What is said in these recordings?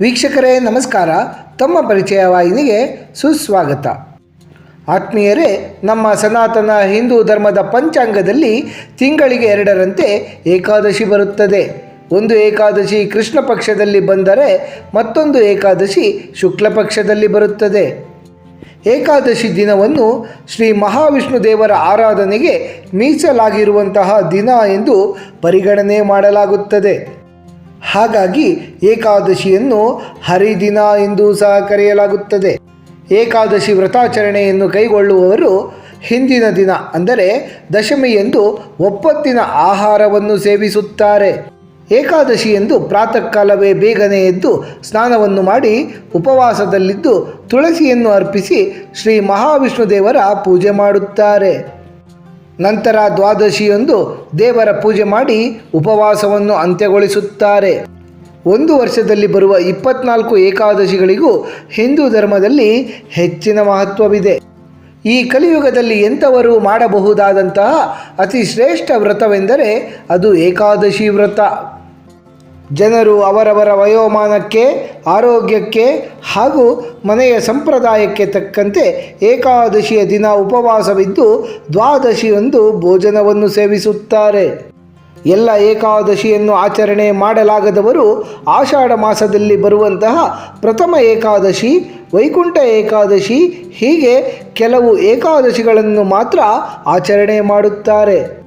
ವೀಕ್ಷಕರೇ, ನಮಸ್ಕಾರ. ತಮ್ಮ ಪರಿಚಯ ವಾಹಿನಿಗೆ ಸುಸ್ವಾಗತ. ಆತ್ಮೀಯರೇ, ನಮ್ಮ ಸನಾತನ ಹಿಂದೂ ಧರ್ಮದ ಪಂಚಾಂಗದಲ್ಲಿ ತಿಂಗಳಿಗೆ ಎರಡರಂತೆ ಏಕಾದಶಿ ಬರುತ್ತದೆ. ಒಂದು ಏಕಾದಶಿ ಕೃಷ್ಣ ಪಕ್ಷದಲ್ಲಿ ಬಂದರೆ ಮತ್ತೊಂದು ಏಕಾದಶಿ ಶುಕ್ಲ ಪಕ್ಷದಲ್ಲಿ ಬರುತ್ತದೆ. ಏಕಾದಶಿ ದಿನವನ್ನು ಶ್ರೀ ಮಹಾವಿಷ್ಣು ದೇವರ ಆರಾಧನೆಗೆ ಮೀಸಲಾಗಿರುವಂತಹ ದಿನ ಎಂದು ಪರಿಗಣನೆ ಮಾಡಲಾಗುತ್ತದೆ. ಹಾಗಾಗಿ ಏಕಾದಶಿಯನ್ನು ಹರಿದಿನ ಎಂದು ಸಹ ಕರೆಯಲಾಗುತ್ತದೆ. ಏಕಾದಶಿ ವ್ರತಾಚರಣೆಯನ್ನು ಕೈಗೊಳ್ಳುವವರು ಹಿಂದಿನ ದಿನ, ಅಂದರೆ ದಶಮಿಯಂದು ಒಪ್ಪತ್ತಿನ ಆಹಾರವನ್ನು ಸೇವಿಸುತ್ತಾರೆ. ಏಕಾದಶಿ ಎಂದು ಪ್ರಾತಃ ಕಾಲವೇ ಬೇಗನೆ ಎದ್ದು ಸ್ನಾನವನ್ನು ಮಾಡಿ ಉಪವಾಸದಲ್ಲಿದ್ದು ತುಳಸಿಯನ್ನು ಅರ್ಪಿಸಿ ಶ್ರೀ ಮಹಾವಿಷ್ಣು ದೇವರ ಪೂಜೆ ಮಾಡುತ್ತಾರೆ. ನಂತರ ದ್ವಾದಶಿಯೊಂದು ದೇವರ ಪೂಜೆ ಮಾಡಿ ಉಪವಾಸವನ್ನು ಅಂತ್ಯಗೊಳಿಸುತ್ತಾರೆ. ಒಂದು ವರ್ಷದಲ್ಲಿ ಬರುವ ಇಪ್ಪತ್ನಾಲ್ಕು ಏಕಾದಶಿಗಳಿಗೂ ಹಿಂದೂ ಧರ್ಮದಲ್ಲಿ ಹೆಚ್ಚಿನ ಮಹತ್ವವಿದೆ. ಈ ಕಲಿಯುಗದಲ್ಲಿ ಎಂಥವರು ಮಾಡಬಹುದಾದಂತಹ ಅತಿ ಶ್ರೇಷ್ಠ ವ್ರತವೆಂದರೆ ಅದು ಏಕಾದಶಿ ವ್ರತ. ಜನರು ಅವರವರ ವಯೋಮಾನಕ್ಕೆ, ಆರೋಗ್ಯಕ್ಕೆ ಹಾಗೂ ಮನೆಯ ಸಂಪ್ರದಾಯಕ್ಕೆ ತಕ್ಕಂತೆ ಏಕಾದಶಿಯ ದಿನ ಉಪವಾಸವಿದ್ದು ದ್ವಾದಶಿಯೊಂದು ಭೋಜನವನ್ನು ಸೇವಿಸುತ್ತಾರೆ. ಎಲ್ಲ ಏಕಾದಶಿಯನ್ನು ಆಚರಣೆ ಮಾಡಲಾಗದವರು ಆಷಾಢ ಮಾಸದಲ್ಲಿ ಬರುವಂತಹ ಪ್ರಥಮ ಏಕಾದಶಿ, ವೈಕುಂಠ ಏಕಾದಶಿ, ಹೀಗೆ ಕೆಲವು ಏಕಾದಶಿಗಳನ್ನು ಮಾತ್ರ ಆಚರಣೆ ಮಾಡುತ್ತಾರೆ.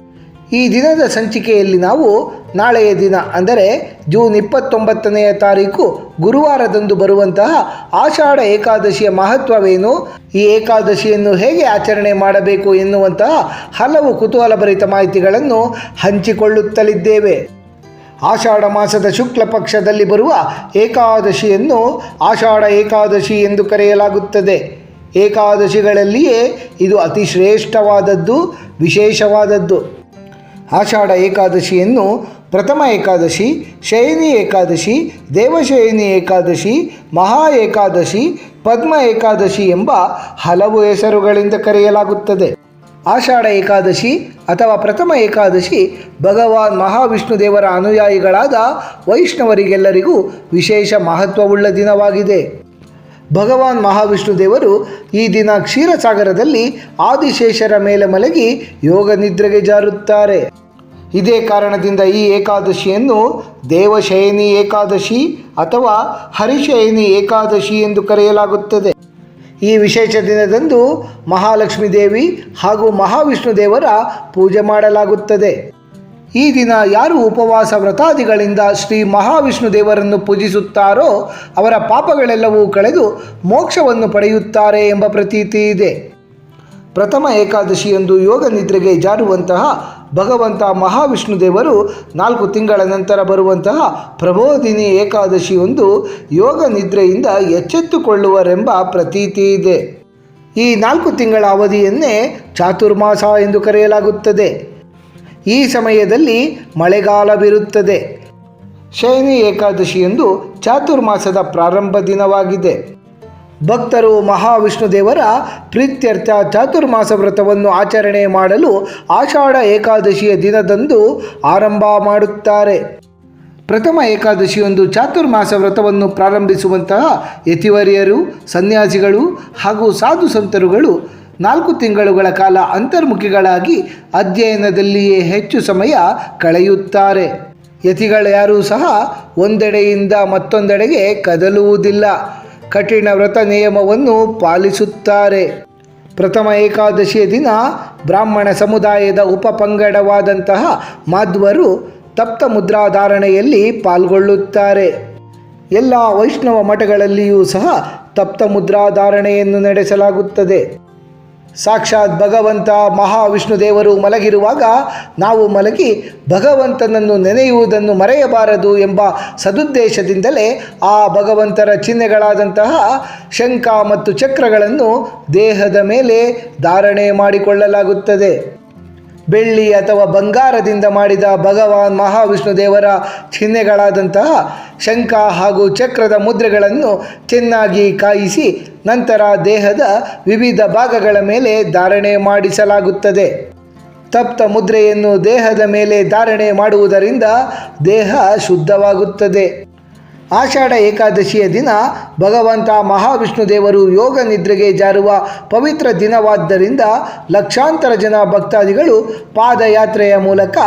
ಈ ದಿನದ ಸಂಚಿಕೆಯಲ್ಲಿ ನಾವು ನಾಳೆಯ ದಿನ, ಅಂದರೆ ಜೂನ್ ಇಪ್ಪತ್ತೊಂಬತ್ತನೆಯ ತಾರೀಕು, ಗುರುವಾರದಂದು ಬರುವಂತಹ ಆಷಾಢ ಏಕಾದಶಿಯ ಮಹತ್ವವೇನು? ಈ ಏಕಾದಶಿಯನ್ನು ಹೇಗೆ ಆಚರಣೆ ಮಾಡಬೇಕು ಎನ್ನುವಂತಹ ಹಲವು ಕುತೂಹಲಭರಿತ ಮಾಹಿತಿಗಳನ್ನು ಹಂಚಿಕೊಳ್ಳುತ್ತಲಿದ್ದೇವೆ. ಆಷಾಢ ಮಾಸದ ಶುಕ್ಲ ಪಕ್ಷದಲ್ಲಿ ಬರುವ ಏಕಾದಶಿಯನ್ನು ಆಷಾಢ ಏಕಾದಶಿ ಎಂದು ಕರೆಯಲಾಗುತ್ತದೆ. ಏಕಾದಶಿಗಳಲ್ಲಿಯೇ ಇದು ಅತಿ ಶ್ರೇಷ್ಠವಾದದ್ದು, ವಿಶೇಷವಾದದ್ದು. ಆಷಾಢ ಏಕಾದಶಿಯನ್ನು ಪ್ರಥಮ ಏಕಾದಶಿ, ಶಯನಿ ಏಕಾದಶಿ, ದೇವಶಯನಿ ಏಕಾದಶಿ, ಮಹಾ ಏಕಾದಶಿ, ಪದ್ಮ ಏಕಾದಶಿ ಎಂಬ ಹಲವು ಹೆಸರುಗಳಿಂದ ಕರೆಯಲಾಗುತ್ತದೆ. ಆಷಾಢ ಏಕಾದಶಿ ಅಥವಾ ಪ್ರಥಮ ಏಕಾದಶಿ ಭಗವಾನ್ ಮಹಾವಿಷ್ಣು ದೇವರ ಅನುಯಾಯಿಗಳಾದ ವೈಷ್ಣವರಿಗೆಲ್ಲರಿಗೂ ವಿಶೇಷ ಮಹತ್ವವುಳ್ಳ ದಿನವಾಗಿದೆ. ಭಗವಾನ್ ಮಹಾವಿಷ್ಣು ದೇವರು ಈ ದಿನ ಕ್ಷೀರಸಾಗರದಲ್ಲಿ ಆದಿಶೇಷರ ಮೇಲೆ ಮಲಗಿ ಯೋಗ ನಿದ್ರೆಗೆ ಜಾರುತ್ತಾರೆ. ಇದೇ ಕಾರಣದಿಂದ ಈ ಏಕಾದಶಿಯನ್ನು ದೇವಶಯನಿ ಏಕಾದಶಿ ಅಥವಾ ಹರಿಶಯನಿ ಏಕಾದಶಿ ಎಂದು ಕರೆಯಲಾಗುತ್ತದೆ. ಈ ವಿಶೇಷ ದಿನದಂದು ಮಹಾಲಕ್ಷ್ಮೀ ದೇವಿ ಹಾಗೂ ಮಹಾವಿಷ್ಣು ದೇವರ ಪೂಜೆ ಮಾಡಲಾಗುತ್ತದೆ. ಈ ದಿನ ಯಾರು ಉಪವಾಸ ವ್ರತಾದಿಗಳಿಂದ ಶ್ರೀ ಮಹಾವಿಷ್ಣು ದೇವರನ್ನು ಪೂಜಿಸುತ್ತಾರೋ ಅವರ ಪಾಪಗಳೆಲ್ಲವೂ ಕಳೆದು ಮೋಕ್ಷವನ್ನು ಪಡೆಯುತ್ತಾರೆ ಎಂಬ ಪ್ರತೀತಿ ಇದೆ. ಪ್ರಥಮ ಏಕಾದಶಿಯಂದು ಯೋಗ ನಿದ್ರೆಗೆ ಜಾರುವಂತಹ ಭಗವಂತ ಮಹಾವಿಷ್ಣು ದೇವರು ನಾಲ್ಕು ತಿಂಗಳ ನಂತರ ಬರುವಂತಹ ಪ್ರಬೋಧಿನಿ ಏಕಾದಶಿಯೊಂದು ಯೋಗ ನಿದ್ರೆಯಿಂದ ಎಚ್ಚೆತ್ತುಕೊಳ್ಳುವರೆಂಬ ಪ್ರತೀತಿ ಇದೆ. ಈ ನಾಲ್ಕು ತಿಂಗಳ ಅವಧಿಯನ್ನೇ ಚಾತುರ್ಮಾಸ ಎಂದು ಕರೆಯಲಾಗುತ್ತದೆ. ಈ ಸಮಯದಲ್ಲಿ ಮಳೆಗಾಲವಿರುತ್ತದೆ ಶಯನಿ ಏಕಾದಶಿಯೊಂದು ಚಾತುರ್ಮಾಸದ ಪ್ರಾರಂಭ ದಿನವಾಗಿದೆ. ಭಕ್ತರು ಮಹಾವಿಷ್ಣು ದೇವರ ಪ್ರೀತ್ಯರ್ಥ ಚಾತುರ್ಮಾಸ ವ್ರತವನ್ನು ಆಚರಣೆ ಮಾಡಲು ಆಷಾಢ ಏಕಾದಶಿಯ ದಿನದಂದು ಆರಂಭ ಮಾಡುತ್ತಾರೆ. ಪ್ರಥಮ ಏಕಾದಶಿಯೊಂದು ಚಾತುರ್ಮಾಸ ವ್ರತವನ್ನು ಪ್ರಾರಂಭಿಸುವಂತಹ ಯತಿವರಿಯರು, ಸನ್ಯಾಸಿಗಳು ಹಾಗೂ ಸಾಧು ಸಂತರುಗಳು ನಾಲ್ಕು ತಿಂಗಳುಗಳ ಕಾಲ ಅಂತರ್ಮುಖಿಗಳಾಗಿ ಅಧ್ಯಯನದಲ್ಲಿಯೇ ಹೆಚ್ಚು ಸಮಯ ಕಳೆಯುತ್ತಾರೆ. ಯತಿಗಳ್ಯಾರೂ ಸಹ ಒಂದೆಡೆಯಿಂದ ಮತ್ತೊಂದೆಡೆಗೆ ಕದಲುವುದಿಲ್ಲ. ಕಠಿಣ ವ್ರತ ನಿಯಮವನ್ನು ಪಾಲಿಸುತ್ತಾರೆ. ಪ್ರಥಮ ಏಕಾದಶಿಯ ದಿನ ಬ್ರಾಹ್ಮಣ ಸಮುದಾಯದ ಉಪಪಂಗಡವಾದಂತಹ ಮಾಧ್ವರು ತಪ್ತ ಮುದ್ರಾಧಾರಣೆಯಲ್ಲಿ ಪಾಲ್ಗೊಳ್ಳುತ್ತಾರೆ. ಎಲ್ಲ ವೈಷ್ಣವ ಮಠಗಳಲ್ಲಿಯೂ ಸಹ ತಪ್ತ ಮುದ್ರಾಧಾರಣೆಯನ್ನು ನಡೆಸಲಾಗುತ್ತದೆ. ಸಾಕ್ಷಾತ್ ಭಗವಂತ ಮಹಾವಿಷ್ಣು ದೇವರು ಮಲಗಿರುವಾಗ ನಾವು ಮಲಗಿ ಭಗವಂತನನ್ನು ನೆನೆಯುವುದನ್ನು ಮರೆಯಬಾರದು ಎಂಬ ಸದುದ್ದೇಶದಿಂದಲೇ ಆ ಭಗವಂತರ ಚಿಹ್ನೆಗಳಾದಂತಹ ಶಂಖ ಮತ್ತು ಚಕ್ರಗಳನ್ನು ದೇಹದ ಮೇಲೆ ಧಾರಣೆ ಮಾಡಿಕೊಳ್ಳಲಾಗುತ್ತದೆ. ಬೆಳ್ಳಿ ಅಥವಾ ಬಂಗಾರದಿಂದ ಮಾಡಿದ ಭಗವಾನ್ ಮಹಾವಿಷ್ಣು ದೇವರ ಚಿಹ್ನೆಗಳಾದಂತಹ ಶಂಖ ಹಾಗೂ ಚಕ್ರದ ಮುದ್ರೆಗಳನ್ನು ಚೆನ್ನಾಗಿ ಕಾಯಿಸಿ ನಂತರ ದೇಹದ ವಿವಿಧ ಭಾಗಗಳ ಮೇಲೆ ಧಾರಣೆ ಮಾಡಿಸಲಾಗುತ್ತದೆ. ತಪ್ತ ಮುದ್ರೆಯನ್ನು ದೇಹದ ಮೇಲೆ ಧಾರಣೆ ಮಾಡುವುದರಿಂದ ದೇಹ ಶುದ್ಧವಾಗುತ್ತದೆ. ಆಷಾಢ ಏಕಾದಶಿಯ ದಿನ ಭಗವಂತ ಮಹಾವಿಷ್ಣು ದೇವರು ಯೋಗ ನಿದ್ರೆಗೆ ಜಾರುವ ಪವಿತ್ರ ದಿನವಾದ್ದರಿಂದ ಲಕ್ಷಾಂತರ ಜನ ಭಕ್ತಾದಿಗಳು ಪಾದಯಾತ್ರೆಯ ಮೂಲಕ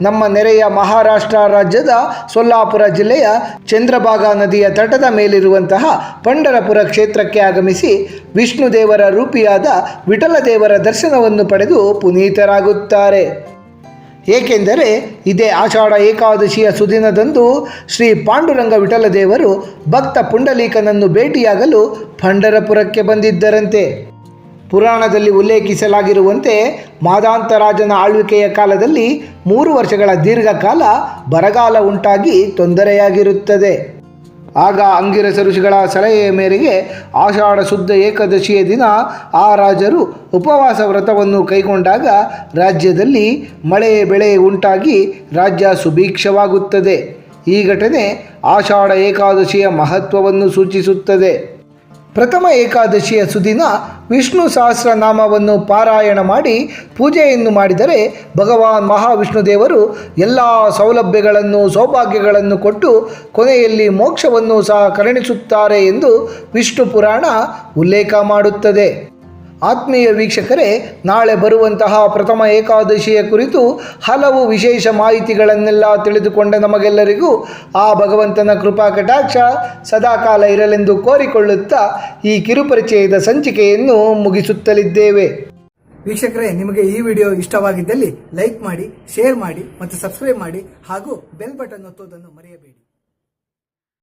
ನಮ್ಮ ನೆರೆಯ ಮಹಾರಾಷ್ಟ್ರ ರಾಜ್ಯದ ಸೊಲ್ಲಾಪುರ ಜಿಲ್ಲೆಯ ಚಂದ್ರಭಾಗ ನದಿಯ ತಟದ ಮೇಲಿರುವಂತಹ ಪಂಡರಪುರ ಕ್ಷೇತ್ರಕ್ಕೆ ಆಗಮಿಸಿ ವಿಷ್ಣು ದೇವರ ರೂಪಿಯಾದ ವಿಠಲ ದೇವರ ದರ್ಶನವನ್ನು ಪಡೆದು ಪುನೀತರಾಗುತ್ತಾರೆ. ಏಕೆಂದರೆ ಇದೇ ಆಷಾಢ ಏಕಾದಶಿಯ ಸುದಿನದಂದು ಶ್ರೀ ಪಾಂಡುರಂಗ ವಿಠಲ ದೇವರು ಭಕ್ತ ಪುಂಡಲೀಕನನ್ನು ಭೇಟಿಯಾಗಲು ಪಂಡರಪುರಕ್ಕೆ ಬಂದಿದ್ದರಂತೆ. ಪುರಾಣದಲ್ಲಿ ಉಲ್ಲೇಖಿಸಲಾಗಿರುವಂತೆ ಮಾದಾಂತರಾಜನ ಆಳ್ವಿಕೆಯ ಕಾಲದಲ್ಲಿ ಮೂರು ವರ್ಷಗಳ ದೀರ್ಘಕಾಲ ಬರಗಾಲ ಉಂಟಾಗಿ ತೊಂದರೆಯಾಗಿರುತ್ತದೆ. ಆಗ ಅಂಗಿರಸ ಋಷಿಗಳ ಸಲಹೆಯ ಮೇರೆಗೆ ಆಷಾಢ ಶುದ್ಧ ಏಕಾದಶಿಯ ದಿನ ಆ ರಾಜರು ಉಪವಾಸ ವ್ರತವನ್ನು ಕೈಗೊಂಡಾಗ ರಾಜ್ಯದಲ್ಲಿ ಮಳೆ ಬೆಳೆ ಉಂಟಾಗಿ ರಾಜ್ಯ ಸುಭೀಕ್ಷವಾಗುತ್ತದೆ. ಈ ಘಟನೆ ಆಷಾಢ ಏಕಾದಶಿಯ ಮಹತ್ವವನ್ನು ಸೂಚಿಸುತ್ತದೆ. ಪ್ರಥಮ ಏಕಾದಶಿಯ ಸುದಿನ ವಿಷ್ಣು ಸಹಸ್ರನಾಮವನ್ನು ಪಾರಾಯಣ ಮಾಡಿ ಪೂಜೆಯನ್ನು ಮಾಡಿದರೆ ಭಗವಾನ್ ಮಹಾವಿಷ್ಣು ದೇವರು ಎಲ್ಲ ಸೌಲಭ್ಯಗಳನ್ನು, ಸೌಭಾಗ್ಯಗಳನ್ನು ಕೊಟ್ಟು ಕೊನೆಯಲ್ಲಿ ಮೋಕ್ಷವನ್ನು ಸಹ ಕರುಣಿಸುತ್ತಾರೆ ಎಂದು ವಿಷ್ಣು ಪುರಾಣ ಉಲ್ಲೇಖ ಮಾಡುತ್ತದೆ. ಆತ್ಮೀಯ ವೀಕ್ಷಕರೇ, ನಾಳೆ ಬರುವಂತಹ ಪ್ರಥಮ ಏಕಾದಶಿಯ ಕುರಿತು ಹಲವು ವಿಶೇಷ ಮಾಹಿತಿಗಳನ್ನೆಲ್ಲ ತಿಳಿದುಕೊಂಡ ನಮಗೆಲ್ಲರಿಗೂ ಆ ಭಗವಂತನ ಕೃಪಾ ಕಟಾಕ್ಷ ಸದಾಕಾಲ ಇರಲೆಂದು ಕೋರಿಕೊಳ್ಳುತ್ತಾ ಈ ಕಿರುಪರಿಚಯದ ಸಂಚಿಕೆಯನ್ನು ಮುಗಿಸುತ್ತಲಿದ್ದೇವೆ. ವೀಕ್ಷಕರೇ, ನಿಮಗೆ ಈ ವಿಡಿಯೋ ಇಷ್ಟವಾಗಿದ್ದಲ್ಲಿ ಲೈಕ್ ಮಾಡಿ, ಶೇರ್ ಮಾಡಿ ಮತ್ತು ಸಬ್ಸ್ಕ್ರೈಬ್ ಮಾಡಿ ಹಾಗೂ ಬೆಲ್ ಬಟನ್ ಒತ್ತುವುದನ್ನು ಮರೆಯಬೇಡಿ.